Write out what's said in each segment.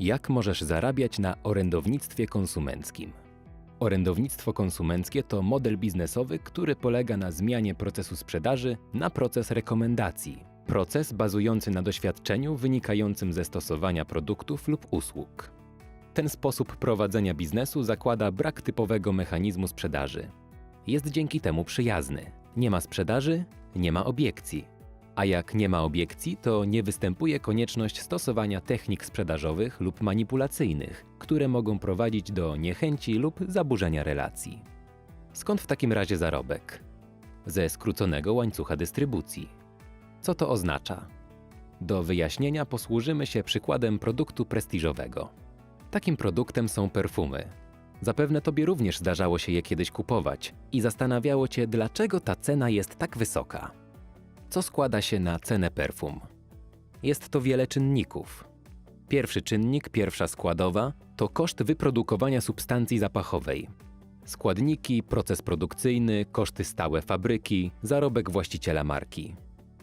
Jak możesz zarabiać na orędownictwie konsumenckim? Orędownictwo konsumenckie to model biznesowy, który polega na zmianie procesu sprzedaży na proces rekomendacji. Proces bazujący na doświadczeniu wynikającym ze stosowania produktów lub usług. Ten sposób prowadzenia biznesu zakłada brak typowego mechanizmu sprzedaży. Jest dzięki temu przyjazny. Nie ma sprzedaży, nie ma obiekcji. A jak nie ma obiekcji, to nie występuje konieczność stosowania technik sprzedażowych lub manipulacyjnych, które mogą prowadzić do niechęci lub zaburzenia relacji. Skąd w takim razie zarobek? Ze skróconego łańcucha dystrybucji. Co to oznacza? Do wyjaśnienia posłużymy się przykładem produktu prestiżowego. Takim produktem są perfumy. Zapewne tobie również zdarzało się je kiedyś kupować i zastanawiało cię, dlaczego ta cena jest tak wysoka. Co składa się na cenę perfum? Jest to wiele czynników. Pierwszy czynnik, pierwsza składowa to koszt wyprodukowania substancji zapachowej. Składniki, proces produkcyjny, koszty stałe fabryki, zarobek właściciela marki.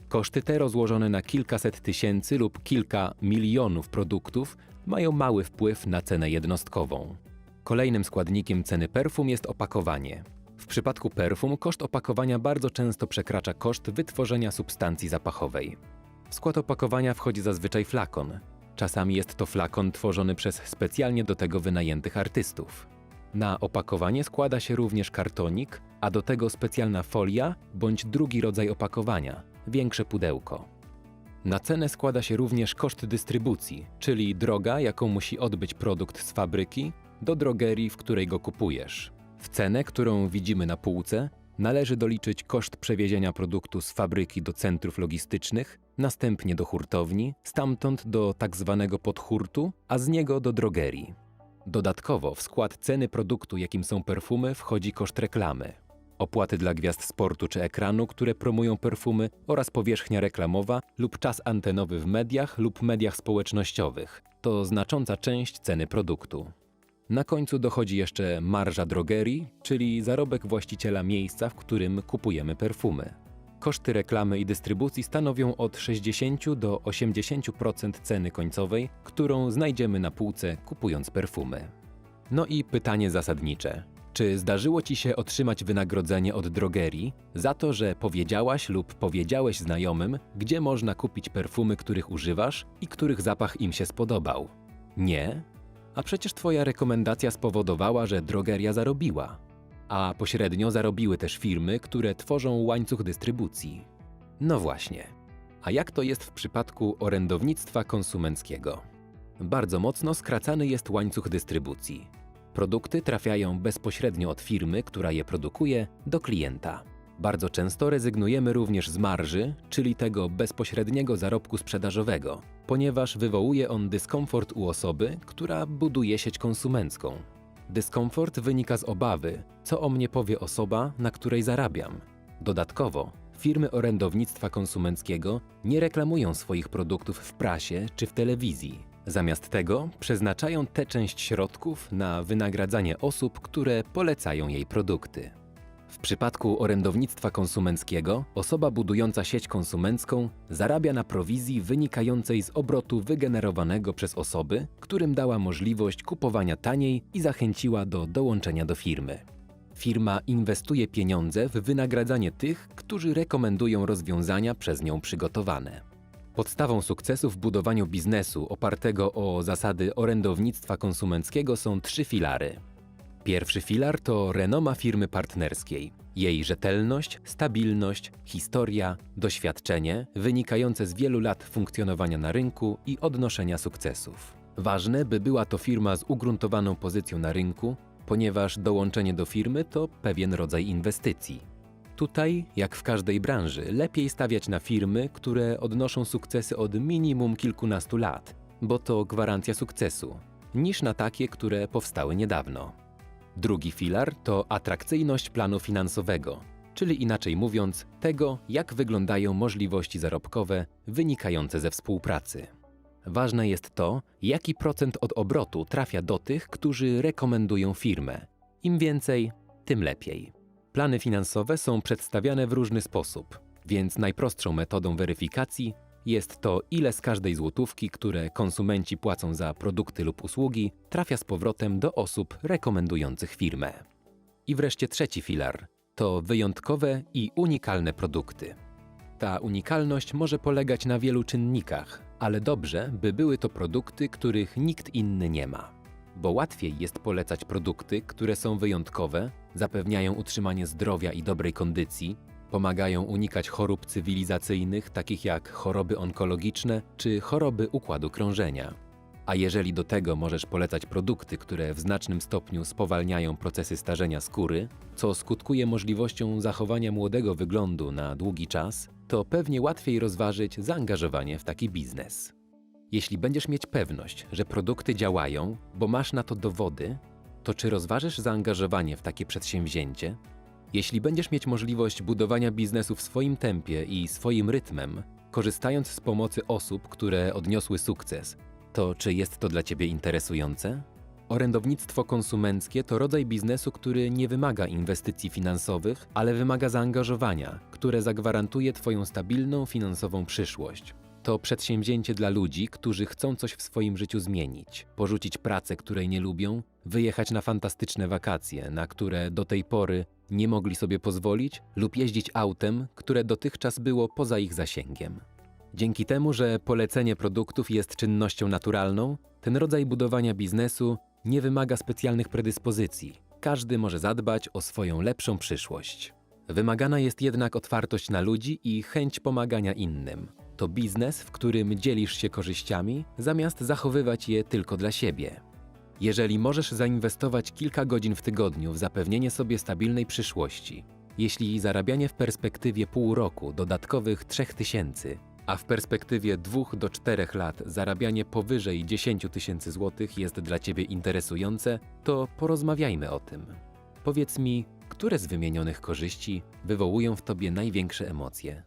Koszty te rozłożone na kilkaset tysięcy lub kilka milionów produktów mają mały wpływ na cenę jednostkową. Kolejnym składnikiem ceny perfum jest opakowanie. W przypadku perfum koszt opakowania bardzo często przekracza koszt wytworzenia substancji zapachowej. W skład opakowania wchodzi zazwyczaj flakon. Czasami jest to flakon tworzony przez specjalnie do tego wynajętych artystów. Na opakowanie składa się również kartonik, a do tego specjalna folia bądź drugi rodzaj opakowania większe pudełko. Na cenę składa się również koszt dystrybucji, czyli droga, jaką musi odbyć produkt z fabryki do drogerii, w której go kupujesz. W cenę, którą widzimy na półce, należy doliczyć koszt przewiezienia produktu z fabryki do centrów logistycznych, następnie do hurtowni, stamtąd do tak zwanego podhurtu, a z niego do drogerii. Dodatkowo w skład ceny produktu, jakim są perfumy, wchodzi koszt reklamy. Opłaty dla gwiazd sportu czy ekranu, które promują perfumy oraz powierzchnia reklamowa lub czas antenowy w mediach lub mediach społecznościowych to znacząca część ceny produktu. Na końcu dochodzi jeszcze marża drogerii, czyli zarobek właściciela miejsca, w którym kupujemy perfumy. Koszty reklamy i dystrybucji stanowią od 60 do 80% ceny końcowej, którą znajdziemy na półce kupując perfumy. No i pytanie zasadnicze. Czy zdarzyło ci się otrzymać wynagrodzenie od drogerii za to, że powiedziałaś lub powiedziałeś znajomym, gdzie można kupić perfumy, których używasz i których zapach im się spodobał? Nie? A przecież twoja rekomendacja spowodowała, że drogeria zarobiła. A pośrednio zarobiły też firmy, które tworzą łańcuch dystrybucji. No właśnie. A jak to jest w przypadku orędownictwa konsumenckiego? Bardzo mocno skracany jest łańcuch dystrybucji. Produkty trafiają bezpośrednio od firmy, która je produkuje, do klienta. Bardzo często rezygnujemy również z marży, czyli tego bezpośredniego zarobku sprzedażowego, ponieważ wywołuje on dyskomfort u osoby, która buduje sieć konsumencką. Dyskomfort wynika z obawy, co o mnie powie osoba, na której zarabiam. Dodatkowo, firmy orędownictwa konsumenckiego nie reklamują swoich produktów w prasie czy w telewizji. Zamiast tego przeznaczają tę część środków na wynagradzanie osób, które polecają jej produkty. W przypadku orędownictwa konsumenckiego osoba budująca sieć konsumencką zarabia na prowizji wynikającej z obrotu wygenerowanego przez osoby, którym dała możliwość kupowania taniej i zachęciła do dołączenia do firmy. Firma inwestuje pieniądze w wynagradzanie tych, którzy rekomendują rozwiązania przez nią przygotowane. Podstawą sukcesu w budowaniu biznesu opartego o zasady orędownictwa konsumenckiego są trzy filary. Pierwszy filar to renoma firmy partnerskiej. Jej rzetelność, stabilność, historia, doświadczenie wynikające z wielu lat funkcjonowania na rynku i odnoszenia sukcesów. Ważne, by była to firma z ugruntowaną pozycją na rynku, ponieważ dołączenie do firmy to pewien rodzaj inwestycji. Tutaj, jak w każdej branży, lepiej stawiać na firmy, które odnoszą sukcesy od minimum kilkunastu lat, bo to gwarancja sukcesu, niż na takie, które powstały niedawno. Drugi filar to atrakcyjność planu finansowego, czyli inaczej mówiąc, tego, jak wyglądają możliwości zarobkowe wynikające ze współpracy. Ważne jest to, jaki procent od obrotu trafia do tych, którzy rekomendują firmę. Im więcej, tym lepiej. Plany finansowe są przedstawiane w różny sposób, więc najprostszą metodą weryfikacji Jest to ile z każdej złotówki, które konsumenci płacą za produkty lub usługi, trafia z powrotem do osób rekomendujących firmę. I wreszcie trzeci filar to wyjątkowe i unikalne produkty. Ta unikalność może polegać na wielu czynnikach, ale dobrze, by były to produkty, których nikt inny nie ma. Bo łatwiej jest polecać produkty, które są wyjątkowe, zapewniają utrzymanie zdrowia i dobrej kondycji, pomagają unikać chorób cywilizacyjnych, takich jak choroby onkologiczne czy choroby układu krążenia. A jeżeli do tego możesz polecać produkty, które w znacznym stopniu spowalniają procesy starzenia skóry, co skutkuje możliwością zachowania młodego wyglądu na długi czas, to pewnie łatwiej rozważyć zaangażowanie w taki biznes. Jeśli będziesz mieć pewność, że produkty działają, bo masz na to dowody, to czy rozważysz zaangażowanie w takie przedsięwzięcie? Jeśli będziesz mieć możliwość budowania biznesu w swoim tempie i swoim rytmem, korzystając z pomocy osób, które odniosły sukces, to czy jest to dla Ciebie interesujące? Orędownictwo konsumenckie to rodzaj biznesu, który nie wymaga inwestycji finansowych, ale wymaga zaangażowania, które zagwarantuje Twoją stabilną finansową przyszłość. To przedsięwzięcie dla ludzi, którzy chcą coś w swoim życiu zmienić, porzucić pracę, której nie lubią, wyjechać na fantastyczne wakacje, na które do tej pory nie mogli sobie pozwolić, lub jeździć autem, które dotychczas było poza ich zasięgiem. Dzięki temu, że polecenie produktów jest czynnością naturalną, ten rodzaj budowania biznesu nie wymaga specjalnych predyspozycji. Każdy może zadbać o swoją lepszą przyszłość. Wymagana jest jednak otwartość na ludzi i chęć pomagania innym. To biznes, w którym dzielisz się korzyściami, zamiast zachowywać je tylko dla siebie. Jeżeli możesz zainwestować kilka godzin w tygodniu w zapewnienie sobie stabilnej przyszłości, jeśli zarabianie w perspektywie pół roku dodatkowych 3000, a w perspektywie 2 do 4 lat zarabianie powyżej 10 tysięcy złotych jest dla Ciebie interesujące, to porozmawiajmy o tym. Powiedz mi, które z wymienionych korzyści wywołują w Tobie największe emocje?